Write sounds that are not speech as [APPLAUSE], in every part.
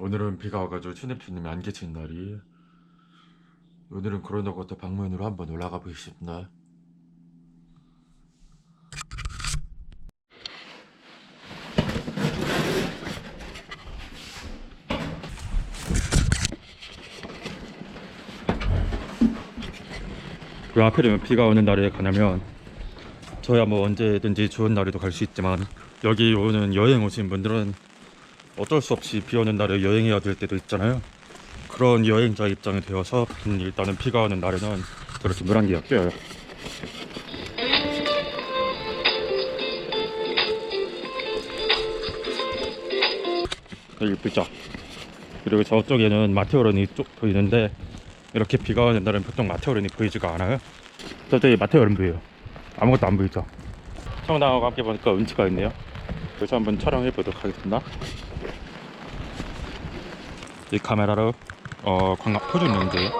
오늘은 비가 와가지고 춘혜피님이 안 계신 날이. 오늘은 코로나고터 방문으로 한번 올라가 보겠습니다. 왜 하필이면 비가 오는 날에 가냐면 저야 뭐 언제든지 좋은 날에도 갈 수 있지만 여기 오는 여행 오신 분들은 어쩔 수 없이 비 오는 날에 여행해야 될 때도 있잖아요. 그런 여행자 입장이 되어서 음, 일단은 비가 오는 날에는 저렇게 물안개가 껴요. 여기 이쁘죠? 그리고 저쪽에는 마테오른이 쭉 보이는데 이렇게 비가 오는 날은 보통 마테오른이 보이지가 않아요. 저쪽에 마테오른 보여요. 아무것도 안 보이죠? 청당하고 함께 보니까 운치가 있네요. 그래서 한번 촬영해 보도록 하겠습니다. 이 카메라로 어, 광각 표준 연재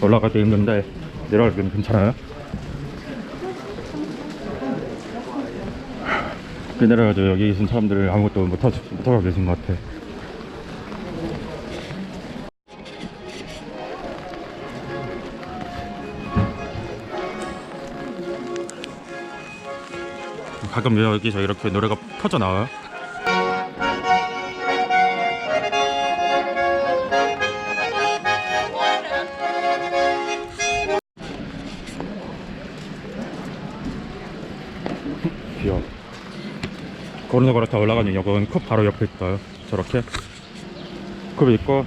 올라갈 때 힘든데 내려갈 때는 괜찮아요. 그 내려가지고 여기 계신 사람들 아무것도 못하고 계신 것 같아. 가끔 여기서 이렇게 노래가 터져 나와요. 귀여워. 걸어서 걸었다 올라가는 역은 컵 바로 옆에 있어요. 저렇게. 컵이 있고,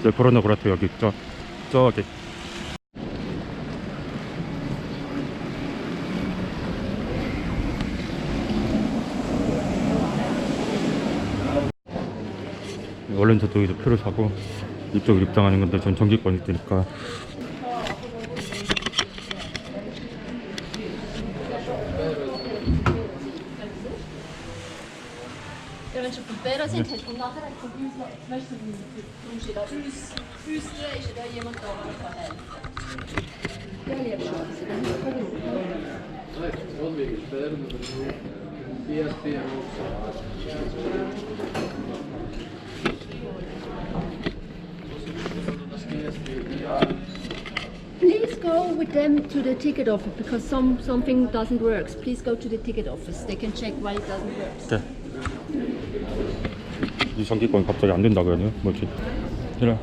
이제 걸어서 걸었다 여기 있죠. 저기. 원래는 저쪽에서 표를 사고 이쪽으로 입장하는 건데 전 정기권이 뜨니까 go with them to the ticket office because some something doesn't work. Please go to the ticket office. They can check why it doesn't work. 이렇게 이 정기권 갑자기 안 된다고 하네요 뭐지 이래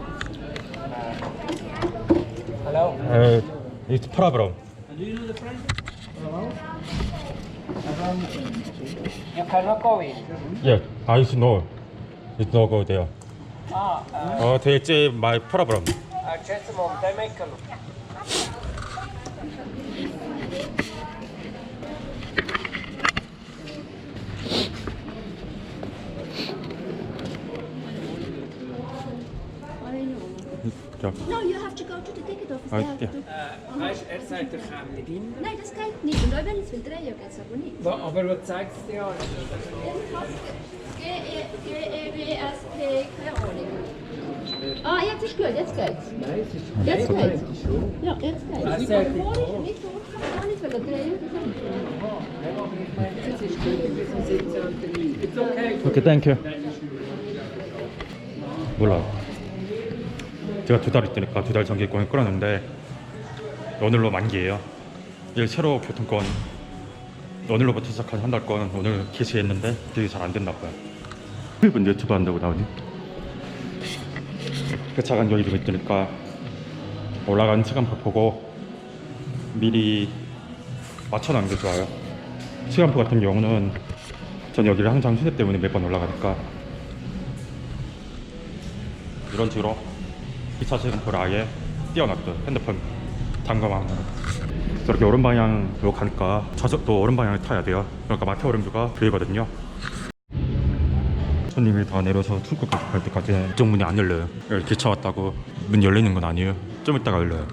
Hello. 에 it's problem Do you know the friend? You cannot go in. yeah I know it's no go there Ah, uh, 어 대체 my problem uh, just a moment. I make a look. Ja. No, you have to go to the ticket office. Ah, They ja. to... Äh, weißt, er sagt, er käme nicht hin. Nein, das geht nicht. Und auch wenn es will drehen, geht es aber nicht. Wa- aber was zeigt es dir an? G-E-W-S-T, e, keine Ahnung. Ah, jetzt ist gut, jetzt geht's. Nein, es ist Jetzt geht's. Ja, jetzt geht's. Was sagt die Frau? Nicht so, ich kann nicht wollen drehen. Es ist gut, bis um 17.30 Uhr. It's okay. Okay, danke. Voilà. 제가 두 달 있으니까 두달 정기권을 끌었는데 오늘로 만기예요. 이 새로 교통권 오늘로부터 시작한 한 달권 오늘 개시했는데 그게 잘 안 됐나 봐요. 일본 유튜브 한다고 나오니? 그 차간 여기 좀 있으니까 올라간 시간표 보고 미리 맞춰놓은 게 좋아요. 시간표 같은 경우는 전 여기를 항상 휴대 때문에 매번 올라가니까 이런 식으로 2차 시간표를 아예 띄워놨죠. 핸드폰 잠금하면 저렇게 오른 방향으로 가니까 좌석도 오른 방향을 타야 돼요. 그러니까 마태 오른뷰가 보이거든요. 손님이 다 내려서 출국까지 갈 때까지 이쪽 문이 안 열려요. 기차 왔다고 문 열리는 건 아니에요. 좀 이따가 열려요.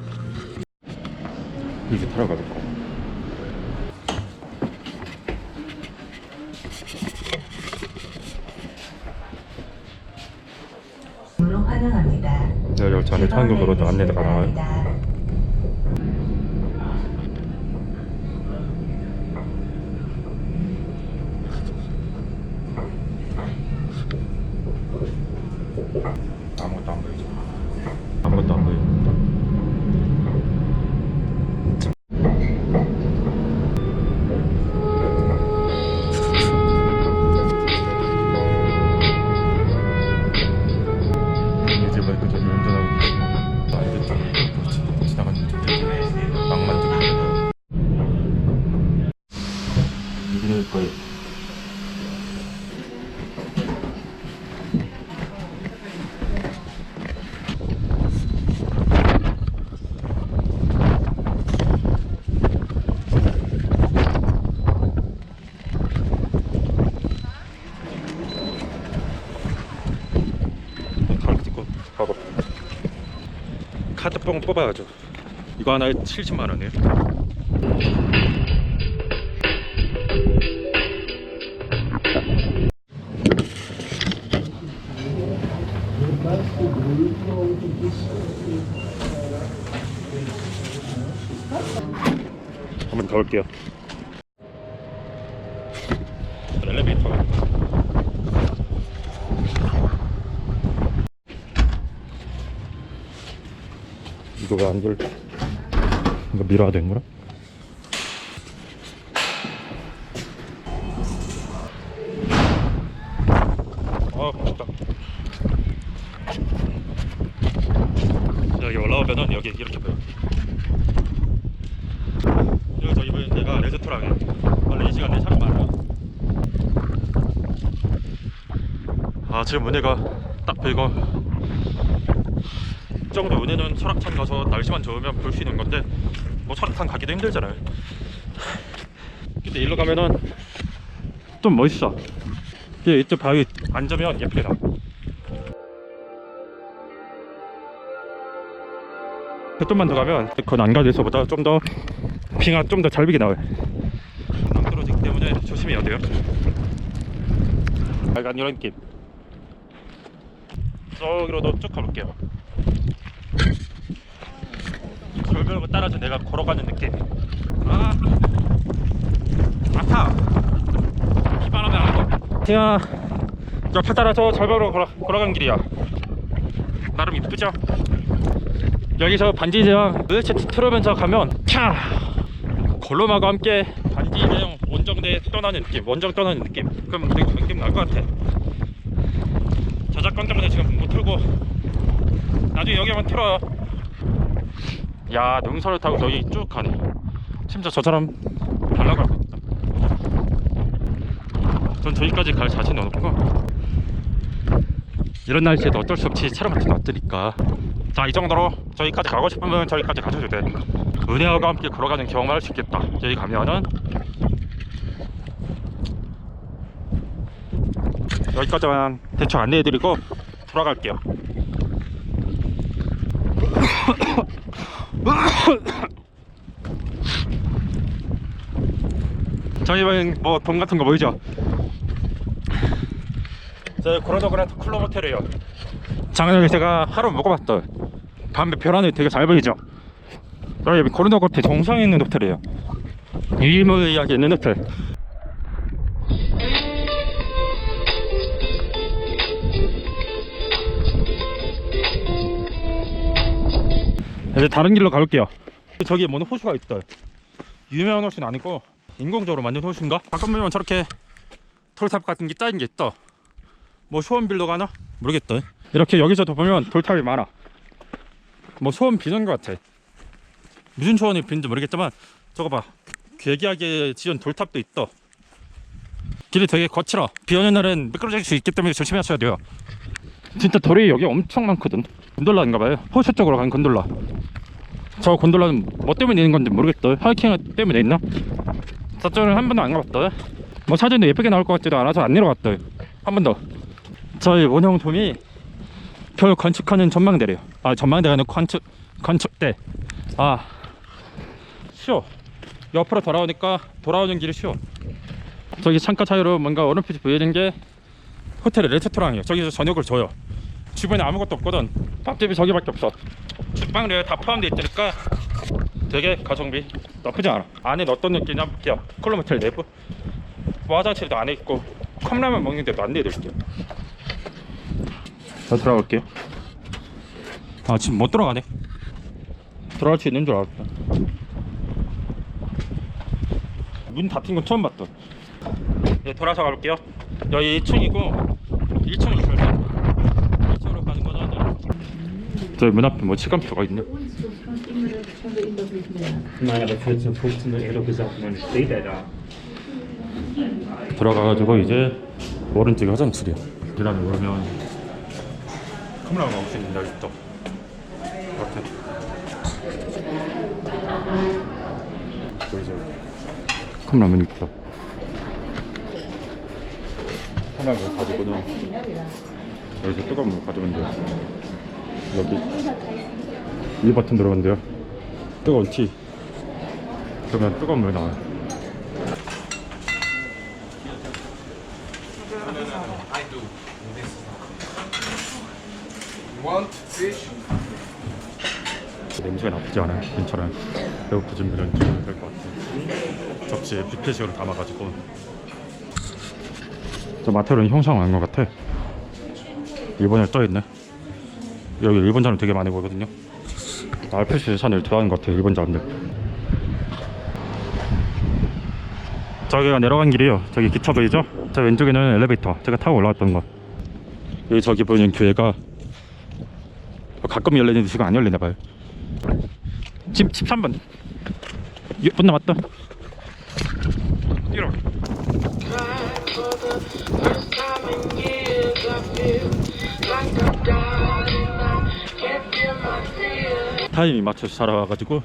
이제 타러 가볼까 물론 하나 전에 한국으로도 안내가 나 카드뽕 뽑아야죠. 이거 하나에 70만 원이에요. 한번 더 올게요. 엘리베이터. 이거 왜 안 돌? 이거 밀어야 되는 거야? 아, 덥다. 여기 올라오면은 여기 이렇게 보여. 여기 저기 보이는 데가 레스토랑이에요. 원래 이 시간에 사람 많아. 아, 지금 문제가 딱 보이고 이 정도 은혜는 설악산 가서 날씨만 좋으면 볼 수 있는 건데 뭐 설악산 가기도 힘들잖아요. 근데 일로 가면은 좀 멋있어. 이쪽 바위 앉으면 예쁘게 나와. 좀만 더 가면 그 난가에서보다 좀 더 빙하 좀 더 잘 비게 나와요. 낭 떨어지기 때문에 조심해야 돼요. 약간 이런 느낌 저기로도 쭉 가볼게요 절벽을 따라서 내가 걸어가는 느낌. 아 아파. 비바람에 아파 태연아 옆에 따라서 절벽으로 걸어, 걸어간 길이야. 나름 이쁘죠? 여기서 반지 제왕 도대체 틀으면서 가면 캬 걸로마가 함께 반지 제왕 원정대 떠나는 느낌 원정 떠나는 느낌. 그럼 되게 느낌 날 것 같아. 저작권 때문에 지금 못 틀고 나중에 여기 한번 틀어요 야 능선을 타고 저기 쭉 가네. 심지어 저 사람 달라고 하고 있다. 전 저기까지 갈 자신은 없고. 이런 날씨에도 어쩔 수 없이 차를 한테 놨으니까. 자 이 정도로 저기까지 가고 싶으면 저기까지 가셔도 돼. 은혜와 함께 걸어가는 경험을 할 수 있겠다. 여기 가면은. 여기까지만 대충 안내해드리고 돌아갈게요 [COUGHS] 저희 방뭐돈 같은 거 보이죠? 저희 고라도그라트 클럽 호텔이에요 작년에 제가 하루 먹어봤던 밤에 별 하늘 되게 잘 보이죠? 저희 고라도그라트 정상에 있는 호텔이에요 유일무이하게 있는 호텔 이제 다른 길로 가볼게요. 저기 뭐는 호수가 있다 유명한 호수는 아니고 인공적으로 만든 호수인가? 가끔 보면 저렇게 돌탑 같은 게 짜인 게 있다. 뭐 소원빌더가 하나? 모르겠다. 이렇게 여기서도 보면 돌탑이 많아. 뭐 소원 비는 것 같아. 무슨 소원이 빈지 모르겠지만 저거 봐. 괴기하게 지은 돌탑도 있다. 길이 되게 거칠어. 비 오는 날은 미끄러질 수 있기 때문에 조심하셔야 돼요 진짜 돌이 여기 엄청 많거든. 곤돌라인가 봐요. 호수 쪽으로 가는 곤돌라. 저 곤돌라는 뭐 때문에 있는 건지 모르겠다 하이킹 때문에 있나? 저쪽은 한 번도 안 가봤다 뭐 사진도 예쁘게 나올 것 같지도 않아서 안 내려갔다 한 번 더 저희 원형돔이 별 건축하는 전망대래요. 아 전망대가 아니고 건축 건축대. 아 쉬워. 옆으로 돌아오니까 돌아오는 길이 쉬워. 저기 창가 차이로 뭔가 얼음빛이 보이는 게 호텔의 레스토랑이에요. 저기서 저녁을 줘요. 주변에 아무것도 없거든. 밥집이 저기밖에 없어. 주방에 다 포함되어 있으니까. 되게 가성비 나쁘지 않아. 안에 어떤 느낌이냐 볼게요 콜로모텔 내부. 뭐 화장실도 안에 있고 컵라면 먹는 데도 안내해드릴게요. 자 들어갈게요 아 지금 못 들어가네. 들어갈 수 있는 줄 알았어 문 닫힌 건 처음 봤다. 네, 돌아서 가볼게요 여기 2층이고 1층으로 가요 2층으로 가는 거잖아요 저기 문 앞에 뭐 시간표가 있네 Nein, aber 14, 15 Uhr eher gesagt, wann steht da? 들어가가지고 이제 오른쪽에 화장실이야. 계단에 오르면 카메라가 있는 데 있죠 이렇게 여기서 카메라맨 있죠 카메라맨 가지고는 여기서 뜨거운 물 가져오면 돼요 여기 이 버튼 들어간대요 뜨거운 티 그러면 뜨거운 물 나와요 냄새가 나쁘지 않아요. 괜찮아요. 배고프지면 드시면 될것 같아요. 접시에 뷔페식으로 담아가지고 저 마테로는 형상 나는 것 같아. 일본에 떠있네. 여기 일본 사람 되게 많이 보거든요. 알프스 산을 좋아하는 것 같아요. 일본 사람들. 저기가 내려간 길이에요. 저기 기차 보이죠? 저 왼쪽에는 엘리베이터. 제가 타고 올라왔던 거. 여기 저기 보이는 교회가 가끔 열리는데 지금 안 열리나 봐요. 지금 13번. 6분 남았다. 뛰어. 타이밍 맞춰서 살아와가지고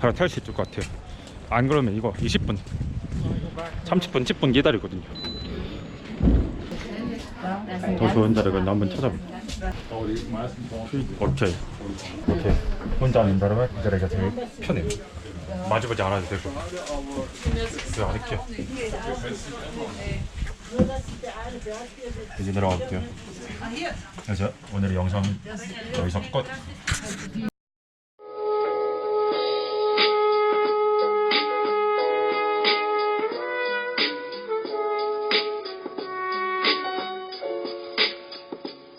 바로 탈 수 있을 것 같아요. 안 그러면 이거 20분, 30분, 10분 기다리거든요. 더 좋은 자리가 있나 한번 찾아볼게요. 오케이. 오케이. 혼자 하는 이 자리가 제일 편해요. 마주보지 않아도 되고. 그래, 할게요. 이제 내려갈게요. 그래서 오늘 영상 여기서 끝.